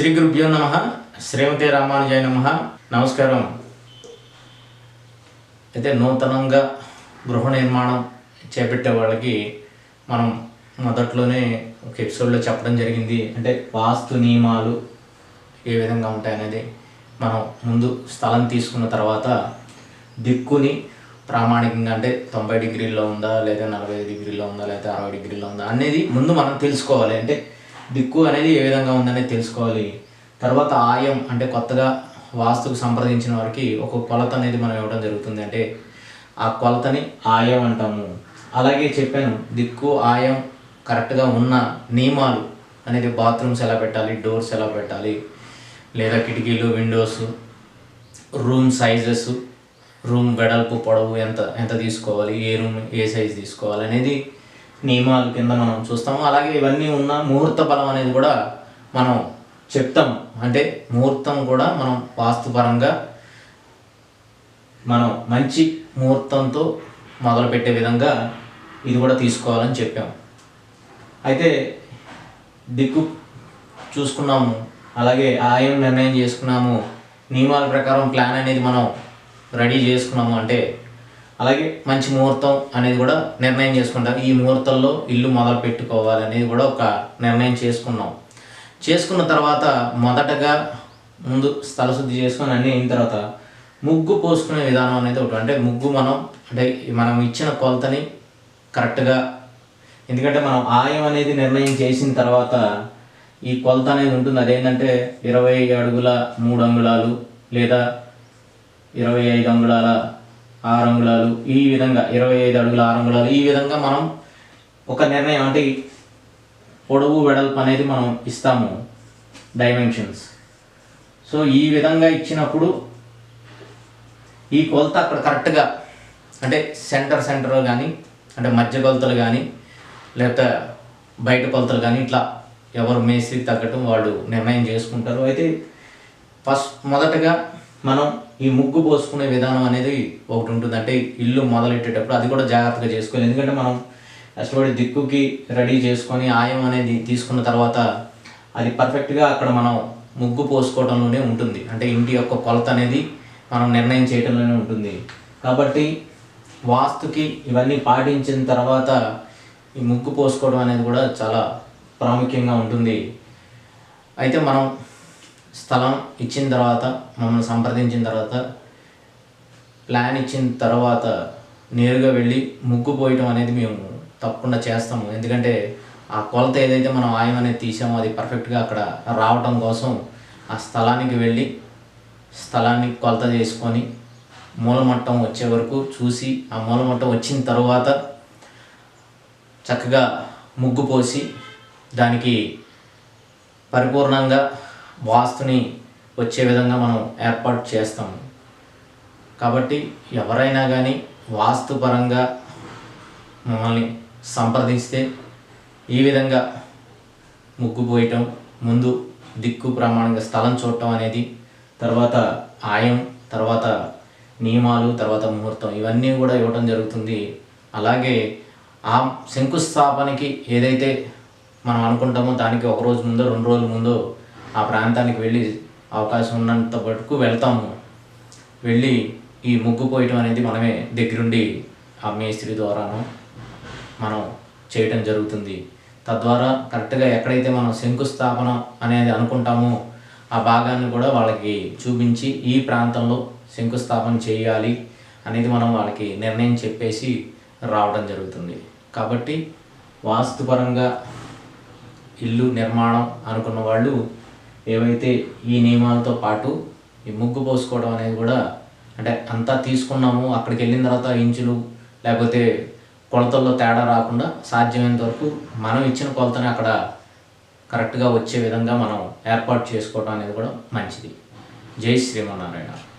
నమ శ్రీమతి రామానుజాయ నమ. నమస్కారం. అయితే నూతనంగా గృహ నిర్మాణం చేపట్టే వాళ్ళకి మనం మొదట్లోనే ఒక ఎపిసోడ్లో చెప్పడం జరిగింది. అంటే వాస్తు నియమాలు ఏ విధంగా ఉంటాయనేది మనం ముందు స్థలం తీసుకున్న తర్వాత దిక్కుని ప్రామాణికంగా అంటే తొంభై డిగ్రీల్లో ఉందా లేదా నలభై డిగ్రీలో ఉందా లేదా అరవై డిగ్రీలో ఉందా అనేది ముందు మనం తెలుసుకోవాలి. అంటే దిక్కు అనేది ఏ విధంగా ఉందనేది తెలుసుకోవాలి. తర్వాత ఆయం అంటే కొత్తగా వాస్తుకు సంప్రదించిన వారికి ఒక కొలత అనేది మనం ఇవ్వడం జరుగుతుంది. అంటే ఆ కొలతని ఆయం అంటాము. అలాగే చెప్పాను దిక్కు ఆయం కరెక్ట్గా ఉన్న నియమాలు అనేది బాత్రూమ్స్ ఎలా పెట్టాలి డోర్స్ ఎలా పెట్టాలి లేదా కిటికీలు విండోస్ రూమ్ సైజెస్ రూమ్ వెడల్పు పొడవు ఎంత ఎంత తీసుకోవాలి ఏ రూమ్ ఏ సైజ్ తీసుకోవాలి అనేది నియమాల కింద మనం చూస్తాము. అలాగే ఇవన్నీ ఉన్న ముహూర్త బలం అనేది కూడా మనం చెప్తాము. అంటే ముహూర్తం కూడా మనం వాస్తుపరంగా మనం మంచి ముహూర్తంతో మొదలుపెట్టే విధంగా ఇది కూడా తీసుకోవాలని చెప్పాము. అయితే దిక్కు చూసుకున్నాము. అలాగే ఆయం నిర్ణయం చేసుకున్నాము. నియమాల ప్రకారం ప్లాన్ అనేది మనం రెడీ చేసుకున్నాము. అంటే అలాగే మంచి ముహూర్తం అనేది కూడా నిర్ణయం చేసుకుంటాం. ఈ ముహూర్తంలో ఇల్లు మొదలు పెట్టుకోవాలి అనేది కూడా ఒక నిర్ణయం చేసుకున్నాం. చేసుకున్న తర్వాత మొదటగా ముందు స్థల శుద్ధి చేసుకొని అన్నీ అయిన తర్వాత ముగ్గు పోసుకునే విధానం అనేది ఒకటి. అంటే ముగ్గు మనం అంటే మనం ఇచ్చిన కొలతని కరెక్ట్గా ఎందుకంటే మనం ఆయం అనేది నిర్ణయం చేసిన తర్వాత ఈ కొలత అనేది ఉంటుంది. అదేంటంటే ఇరవై అడుగుల మూడు అంగుళాలు లేదా ఇరవై ఐదు అంగుళాల ఆరు అంగుళాలు ఈ విధంగా ఇరవై ఐదు అడుగుల ఆరు అంగుళాలు ఈ విధంగా మనం ఒక నిర్ణయం అంటే పొడవు వెడల్పు అనేది మనం ఇస్తాము. డైమెన్షన్స్ సో ఈ విధంగా ఇచ్చినప్పుడు ఈ కొలత అక్కడ కరెక్ట్గా అంటే సెంటర్ సెంటర్ కానీ అంటే మధ్య కొలతలు కానీ లేకపోతే బయట కొలతలు కానీ ఇట్లా ఎవరు మేస్త్రికి తగ్గటం వాళ్ళు నిర్ణయం చేసుకుంటారు. అయితే ఫస్ట్ మొదటగా మనం ఈ ముగ్గు పోసుకునే విధానం అనేది ఒకటి ఉంటుంది. అంటే ఇల్లు మొదలెట్టేటప్పుడు అది కూడా జాగ్రత్తగా చేసుకోవాలి. ఎందుకంటే మనం అసలు దిక్కుకి రెడీ చేసుకొని ఆయం అనేది తీసుకున్న తర్వాత అది పర్ఫెక్ట్గా అక్కడ మనం ముగ్గు పోసుకోవడంలోనే ఉంటుంది. అంటే ఇంటి యొక్క కొలత అనేది మనం నిర్ణయం చేయడంలోనే ఉంటుంది. కాబట్టి వాస్తుకి ఇవన్నీ పాటించిన తర్వాత ఈ ముగ్గు పోసుకోవడం అనేది కూడా చాలా ప్రాముఖ్యంగా ఉంటుంది. అయితే మనం స్థలం ఇచ్చిన తర్వాత మమ్మల్ని సంప్రదించిన తర్వాత ప్లాన్ ఇచ్చిన తర్వాత నేరుగా వెళ్ళి ముగ్గు పోయటం అనేది మేము తప్పకుండా చేస్తాము. ఎందుకంటే ఆ కొలత ఏదైతే మనం ఆయం అనేది తీసామో అది పర్ఫెక్ట్గా అక్కడ రావటం కోసం ఆ స్థలానికి వెళ్ళి స్థలాన్ని కొలత చేసుకొని మూలమట్టం వచ్చే వరకు చూసి ఆ మూలమట్టం వచ్చిన తర్వాత చక్కగా ముగ్గు పోసి దానికి పరిపూర్ణంగా వాస్తుని వచ్చే విధంగా మనం ఏర్పాటు చేస్తాము. కాబట్టి ఎవరైనా కానీ వాస్తుపరంగా మమ్మల్ని సంప్రదిస్తే ఈ విధంగా ముగ్గు పోయటం ముందు దిక్కు ప్రమాణంగా స్థలం చూడటం అనేది తర్వాత ఆయం తర్వాత నియమాలు తర్వాత ముహూర్తం ఇవన్నీ కూడా ఇవ్వడం జరుగుతుంది. అలాగే ఆ శంకుస్థాపనకి ఏదైతే మనం అనుకుంటామో దానికి ఒక రోజు ముందో రెండు రోజుల ముందో ఆ ప్రాంతానికి వెళ్ళి అవకాశం ఉన్నంత వరకు వెళ్తాము. వెళ్ళి ఈ ముగ్గు పోయటం అనేది మనమే దగ్గరుండి ఆ మేస్త్రి ద్వారాను మనం చేయటం జరుగుతుంది. తద్వారా కరెక్ట్గా ఎక్కడైతే మనం శంకుస్థాపన అనేది అనుకుంటామో ఆ భాగాన్ని కూడా వాళ్ళకి చూపించి ఈ ప్రాంతంలో శంకుస్థాపన చేయాలి అనేది మనం వాళ్ళకి నిర్ణయం చెప్పేసి రావడం జరుగుతుంది. కాబట్టి వాస్తుపరంగా ఇల్లు నిర్మాణం అనుకున్న వాళ్ళు ఏవైతే ఈ నియమాలతో పాటు ఈ ముగ్గు పోసుకోవడం అనేది కూడా అంటే అంతా తీసుకున్నాము అక్కడికి వెళ్ళిన తర్వాత ఇంచులు లేకపోతే కొలతల్లో తేడా రాకుండా సాధ్యమైనంత వరకు మనం ఇచ్చిన కొలతని అక్కడ కరెక్ట్గా వచ్చే విధంగా మనం ఏర్పాటు చేసుకోవడం అనేది కూడా మంచిది. జై శ్రీమన్నారాయణ.